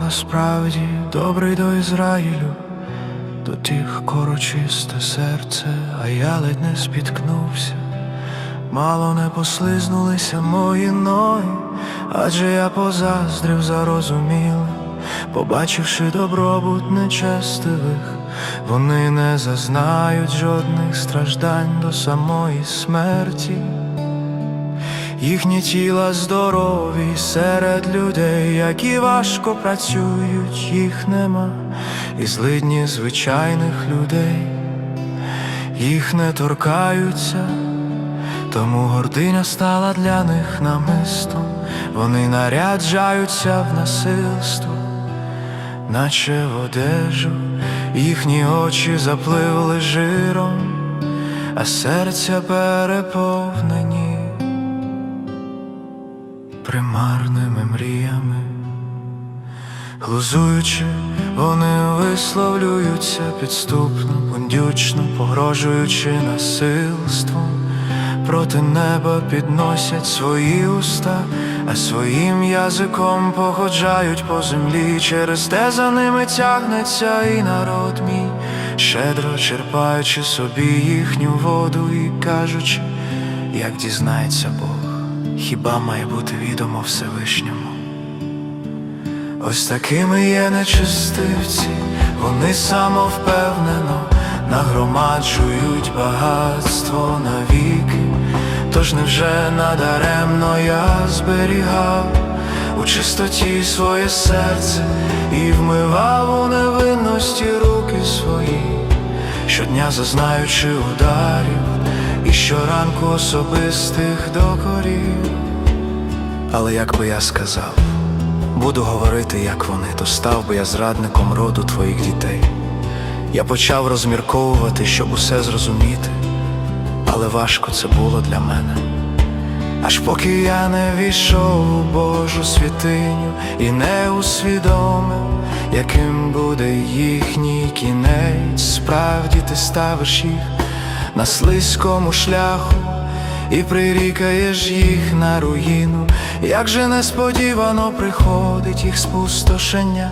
насправді добрий до Ізраїлю, до тих корочисте серце, а я ледь не спіткнувся. Мало не послизнулися мої ноги, адже я позаздрив зарозуміло, побачивши добробут нечестивих, вони не зазнають жодних страждань до самої смерті. Їхні тіла здорові серед людей, які важко працюють, їх нема, і злидні звичайних людей, їх не торкаються, тому гординя стала для них намистом, вони наряджаються в насильство, наче в одежу, їхні очі запливли жиром, а серця переповнені примарними мріями, глузуючи, вони висловлюються підступно, бундючно, погрожуючи насильством, проти неба підносять свої уста, а своїм язиком походжають по землі, через те за ними тягнеться і народ мій, щедро черпаючи собі їхню воду і кажучи, як дізнається Бог хіба має бути відомо Всевишньому. Ось такими є нечистивці, вони самовпевнено нагромаджують багатство навіки, тож невже надаремно я зберігав у чистоті своє серце і вмивав у невинності руки свої, щодня зазнаючи ударів і щоранку особистих докорів. Але як би я сказав, буду говорити, як вони, то став би я зрадником роду твоїх дітей. Я почав розмірковувати, щоб усе зрозуміти, але важко це було для мене. Аж поки я не війшов у Божу святиню і не усвідомив, яким буде їхній кінець, справді ти ставиш їх на слизькому шляху і прирікаєш їх на руїну, як же несподівано приходить їх спустошення.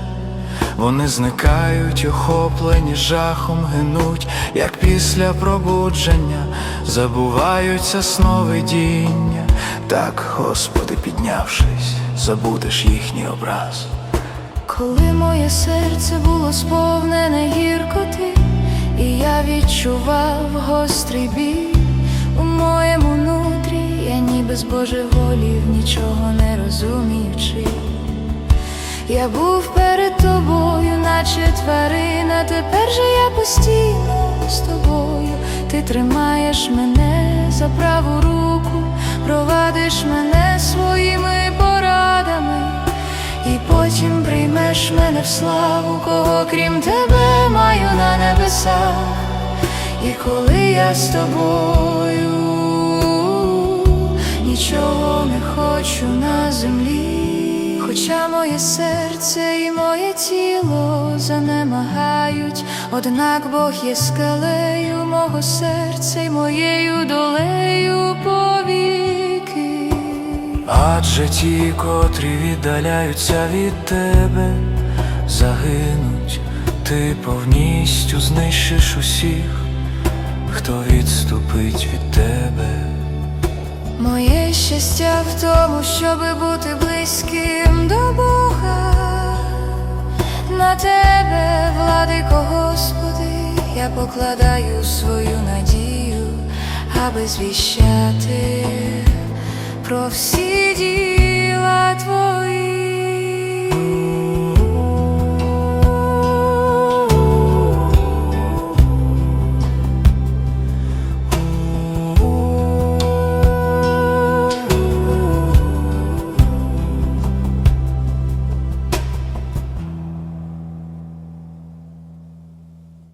Вони зникають, охоплені жахом гинуть, як після пробудження, забуваються сновидіння. Так, Господи, піднявшись, забудеш їхній образ. Коли моє серце було сповнене гіркоти, і я відчував гострий біль у моєму нутрі, я ніби збожеволів, нічого не розуміючи. Я був перед тобою, наче тварина, тепер же я постійно з тобою. Ти тримаєш мене за праву руку, провадиш мене своїми порадами, і потім приймеш мене в славу, кого крім тебе маю на небесах. І коли я з тобою, нічого не хочу на землі. Хоча моє серце і моє тіло занемагають, однак Бог є скелею мого серця й моєю долею повіки. Адже ті, котрі віддаляються від тебе, загинуть, ти повністю знищиш усіх, хто відступить від тебе. Моє щастя в тому, щоби бути близьким до Бога, на тебе, владико Господи, я покладаю свою надію, аби звіщати про всі діла Твої.